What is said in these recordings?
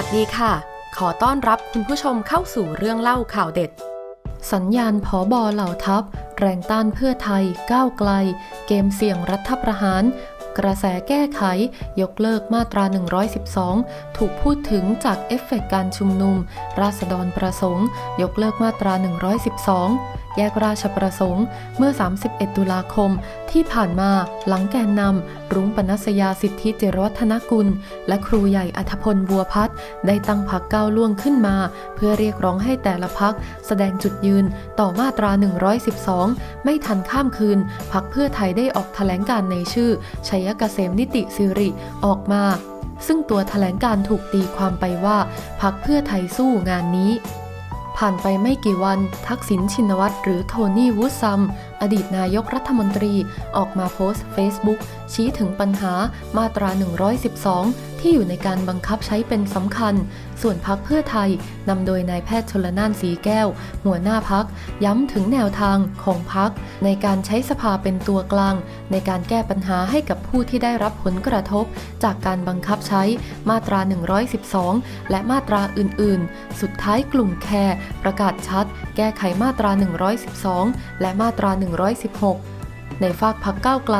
วัสดีค่ะ ขอต้อนรับคุณผู้ชมเข้าสู่เรื่องเล่าข่าวเด็ด สัญญาณผอบอเหล่าทัพ แรงต้านเพื่อไทย ก้าวไกล เกมเสี่ยงรัฐประหาร กระแสแก้ไข ยกเลิกมาตรา 112 ถูกพูดถึงจากเอฟเฟกต์การชุมนุม ราษฎรประสงค์ ยกเลิกมาตรา 112 แยกราชประสงค์ เมื่อ 31 ตุลาคม ที่ผ่านมาหลังแกนนำรุ้งปนัสยาสิทธิเจรวัฒนกุล และครูใหญ่อัธพลบัวพัฒน์ได้ตั้งพักก้าวล่วงขึ้นมา เพื่อเรียกร้องให้แต่ละพักแสดงจุดยืนต่อมาตรา 112 ไม่ทันข้ามคืน พักเพื่อไทยได้ออกแถลงการในชื่อ ชัยเกษมนิติสิริออกมา ซึ่งตัวแถลงการถูกตีความไปว่าพักเพื่อไทยสู้งานนี้ ผ่านไปไม่กี่วัน ทักษิณชินวัตรหรือโทนี่วูดซัม อดีตนายกรัฐมนตรีออกมาโพสต์ Facebook ชี้ถึงปัญหามาตรา 112 ที่อยู่ในการบังคับใช้เป็นสำคัญ ส่วนพักเพื่อไทยนำโดยนายแพทย์ชลนานสีแก้ว หัวหน้าพัก ย้ำถึงแนวทางของพัก ในการใช้สภาเป็นตัวกลาง ในการแก้ปัญหาให้กับผู้ที่ได้รับผลกระทบ จากการบังคับใช้มาตรา 112 และมาตราอื่น ๆ สุดท้ายกลุ่มแคร์ประกาศชัด แก้ไขมาตรา 112 และมาตรา 116 ในฝากพักก้าวไกล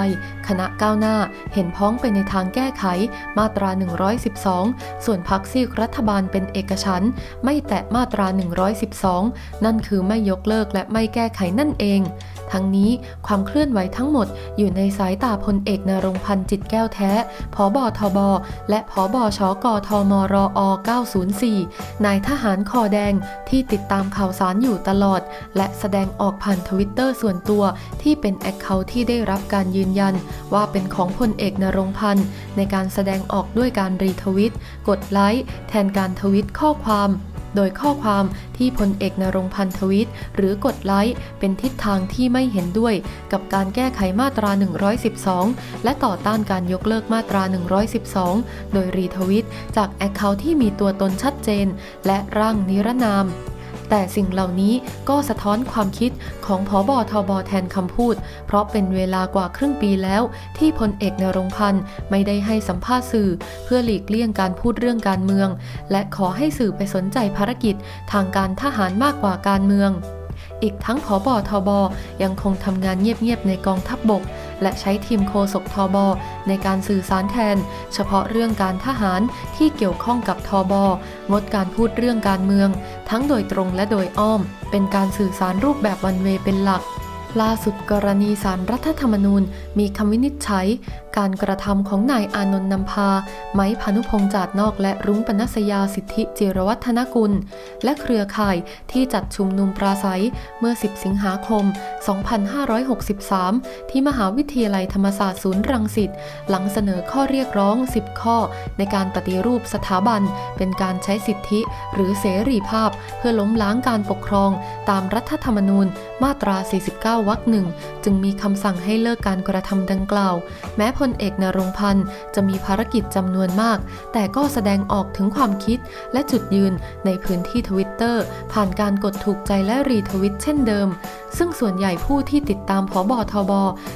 คณะก้าวหน้าเห็นพ้องไปในทางแก้ไขมาตรา 112 ส่วนพักซีกรัฐบาลเป็นเอกฉันท์ไม่แตะมาตรา 112 นั่นคือไม่ยกเลิกและไม่แก้ไขนั่นเอง ทั้งนี้ความเคลื่อนไหวทั้งหมดอยู่ในสายตาพลเอกนรงพันธ์จิตแก้วแท้ผอบอทบ และผอบอชกทมรอ904 นายทหารคอแดงที่ติดตามข่าวสารอยู่ตลอด และแสดงออกผ่านทวิตเตอร์ส่วนตัวที่เป็นแอคเคาท์ที่ได้รับการยืนยัน ว่าเป็นของพลเอกนรงพันธ์ในการแสดงออกด้วยการรีทวิต กดไลค์แทนการทวิตข้อความ โดยข้อความที่พลเอกนรงพันธ์ทวิตหรือกดไลค์เป็นทิศทางที่ไม่เห็นด้วย กับการแก้ไขมาตรา 112 และต่อต้านการยกเลิกมาตรา 112 โดยรีทวิตจากแอคเคาท์ที่มีตัวตนชัดเจน และร่างนิรนาม แต่สิ่งเหล่านี้ก็สะท้อนความคิดของผอบอทบแทนคำพูด เพราะเป็นเวลากว่าครึ่งปีแล้วที่พลเอกนรงพันธ์ไม่ได้ให้สัมภาษณ์สื่อ เพื่อหลีกเลี่ยงการพูดเรื่องการเมือง และขอให้สื่อไปสนใจภารกิจทางการทหารมากกว่าการเมืองอีกทั้งผอบอทบยังคงทำงานเงียบๆในกองทัพบบก และใช้ทีมโคศกทบในการสื่อสารแทน เฉพาะเรื่องการทหารที่เกี่ยวข้องกับทบงดการพูดเรื่องการเมือง ทั้งโดยตรงและโดยอ้อม เป็นการสื่อสารรูปแบบวันเวเป็นหลักล่าสุดกรณีสารรัฐธรรมนูญมีคำวินิจฉัยการกระทำของนายอานนท์นำพา ไม้พานุพงษ์จาดนอกและรุ้งปนัสยาสิทธิจิรวัฒนกุล และเครือข่ายที่จัดชุมนุมปราศัยเมื่อ 10 สิงหาคม 2563 ที่มหาวิทยาลัยธรรมศาสตร์ศูนย์รังสิต หลังเสนอข้อเรียกร้อง 10 ข้อ ในการปฏิรูปสถาบัน เป็นการใช้สิทธิ หรือเสรีภาพ เพื่อล้มล้างการปกครอง ตามรัฐธรรมนูญ มาตรา 49 วรรคหนึ่งจึงมีคำสั่งให้เลิกการกระทำดังกล่าว แม้พลเอกนรงพันธ์จะมีภารกิจจำนวนมาก แต่ก็แสดงออกถึงความคิดและจุดยืนในพื้นที่ทวิตเตอร์ผ่านการกดถูกใจและรีทวิตเช่นเดิม ซึ่งส่วนใหญ่ผู้ที่ติดตามผอบอทบ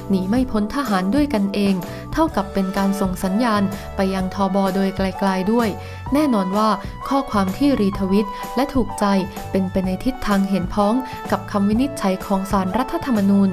หนีไม่พ้นทหารด้วยกันเอง เท่ากับเป็นการส่งสัญญาณไปยังทบโดยไกลๆด้วย แน่นอนว่าข้อความที่รีทวิตและถูกใจเป็นไปในทิศทางเห็นพ้องกับคำวินิจฉัยของสารรัฐธรรมนูญ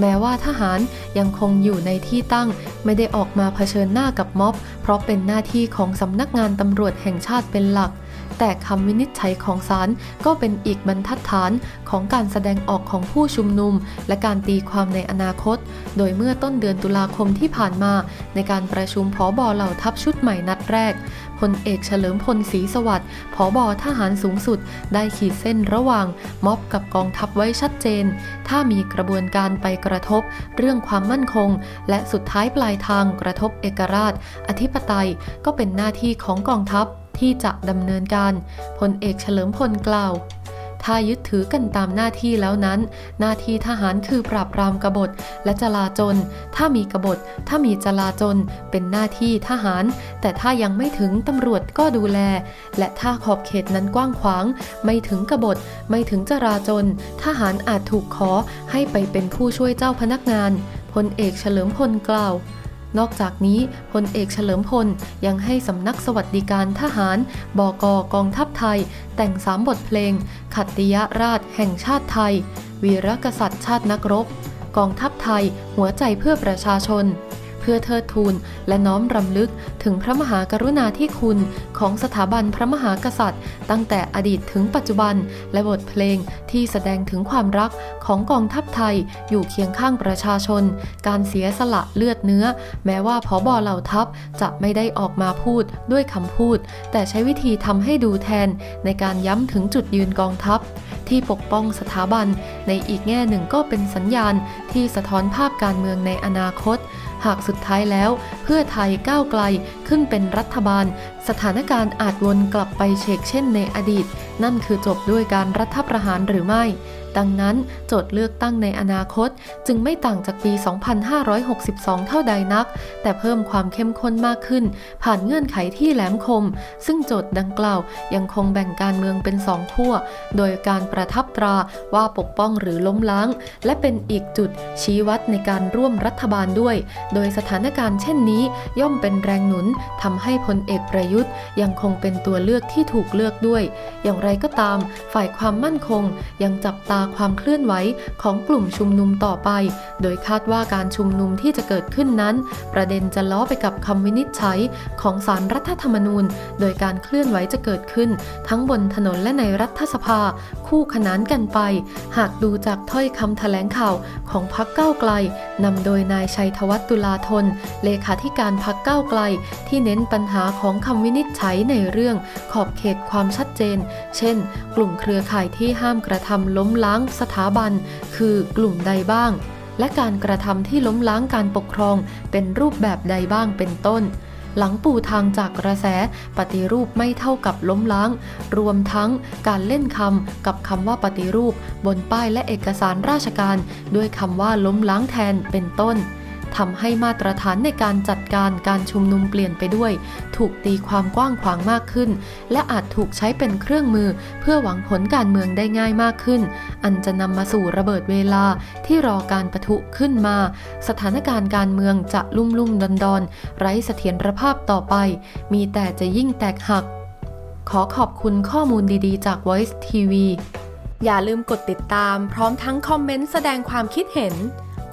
แม้ว่าทหารยังคงอยู่ในที่ตั้ง ไม่ได้ออกมาเผชิญหน้ากับม็อบ เพราะเป็นหน้าที่ของสำนักงานตำรวจแห่งชาติเป็นหลัก แต่คำวินิจฉัยของศาลก็เป็นอีกบรรทัดฐานของการแสดงออกของผู้ชุมนุม และการตีความในอนาคต โดยเมื่อต้นเดือนตุลาคมที่ผ่านมา ในการประชุมผอบอเหล่าทัพชุดใหม่นัดแรกพลเอกเฉลิมพลศรีสวัสดิ์ผอบอทหารสูงสุด ได้ขีดเส้นระหว่างม็อบกับกองทัพไว้ชัดเจน ถ้ามีกระบวนการไปกระทบ เรื่องความมั่นคง และสุดท้ายปลายทางกระทบเอกราช อธิปไตยก็เป็นหน้าที่ของกองทัพที่จะดำเนินการพลเอกเฉลิมพลกล่าวถ้ายึดถือกันตามหน้าที่แล้วนั้น หน้าที่ทหารคือปราบปรามกบฏและจลาจล ถ้ามีกบฏ ถ้ามีจลาจล เป็นหน้าที่ทหาร แต่ถ้ายังไม่ถึงตำรวจก็ดูแล และถ้าขอบเขตนั้นกว้างขวาง ไม่ถึงกบฏ ไม่ถึงจราจล ทหารอาจถูกขอให้ไปเป็นผู้ช่วยเจ้าพนักงานพลเอกเฉลิมพลกล่าว นอกจากนี้พลเอกเฉลิมพลยังให้สำนักสวัสดิการทหาร บกกองทัพไทย แต่งสามบทเพลง ขัตติยราชแห่งชาติไทย วีรกษัตริย์ชาตินักรบ กองทัพไทย หัวใจเพื่อประชาชน พื่อเทิดทูนและน้อมรำลึกถึงพระมหากรุณาธิคุณของสถาบันพระมหากษัตริย์ ตั้งแต่อดีตถึงปัจจุบัน และบทเพลงที่แสดงถึงความรักของกองทัพไทยอยู่เคียงข้างประชาชน การเสียสละเลือดเนื้อ แม้ว่าพอบอเหล่าทัพจะไม่ได้ออกมาพูดด้วยคำพูด แต่ใช้วิธีทำให้ดูแทนในการย้ำถึงจุดยืนกองทัพ ที่ปกป้องสถาบัน ในอีกแง่หนึ่งก็เป็นสัญญาณที่สะท้อนภาพการเมืองในอนาคต หากสุดท้ายแล้ว เพื่อไทยก้าวไกลขึ้นเป็นรัฐบาล สถานการณ์อาจวนกลับไปเชกเช่นในอดีต นั่นคือจบด้วยการรัฐประหารหรือไม่ดังนั้นโจทย์เลือกตั้งในอนาคตจึงไม่ต่างจากปี 2562 เท่าใดนัก แต่เพิ่มความเข้มข้นมากขึ้น ผ่านเงื่อนไขที่แหลมคม ซึ่งโจทย์ดังกล่าวยังคงแบ่งการเมืองเป็นสองขั้ว โดยการประทับตราว่าปกป้องหรือล้มล้าง และเป็นอีกจุดชี้วัดในการร่วมรัฐบาลด้วย โดยสถานการณ์เช่นนี้ ย่อมเป็นแรงหนุนทำให้พลเอกประยุทธ์ ยังคงเป็นตัวเลือกที่ถูกเลือกด้วย อย่างไรก็ตาม ฝ่ายความมั่นคงยังจับตาความเคลื่อนไหวของกลุ่มชุมนุมต่อไป โดยคาดว่าการชุมนุมที่จะเกิดขึ้นนั้น ประเด็นจะล้อไปกับคำวินิจฉัยของสารรัฐธรรมนูญ โดยการเคลื่อนไหวจะเกิดขึ้น ทั้งบนถนนและในรัฐสภา คู่ขนานกันไป หากดูจากถ้อยคำแถลงข่าวของพักเก้าไกลนำโดยนายชัยธวัฒน์ตุลาธน เลขาธิการพักเก้าไกล ที่เน้นปัญหาของคำวินิจฉัยในเรื่องขอบเขตความชัดเจน เช่น กลุ่มเครือข่ายที่ห้ามกระทำล้มล้างางสถาบัน คือกลุ่มใดบ้าง และการกระทำที่ล้มล้างการปกครองเป็นรูปแบบใดบ้างเป็นต้น หลังปูทางจากกระแสปฏิรูปไม่เท่ากับล้มล้าง รวมทั้งการเล่นคำกับคำว่าปฏิรูป บนป้ายและเอกสารราชการ ด้วยคำว่าล้มล้างแทนเป็นต้น ทำให้มาตรฐานในการจัดการการชุมนุมเปลี่ยนไปด้วย ถูกตีความกว้างขวางมากขึ้น และอาจถูกใช้เป็นเครื่องมือ เพื่อหวังผลการเมืองได้ง่ายมากขึ้น อันจะนำมาสู่ระเบิดเวลาที่รอการประทุขึ้นมา สถานการณ์การเมืองจะลุ่มลุ่มดอนดอนไร้เสถียรภาพต่อไป มีแต่จะยิ่งแตกหัก ขอขอบคุณข้อมูลดีๆ จาก Voice TV อย่าลืมกดติดตามพร้อมทั้งคอมเมนต์แสดงความคิดเห็น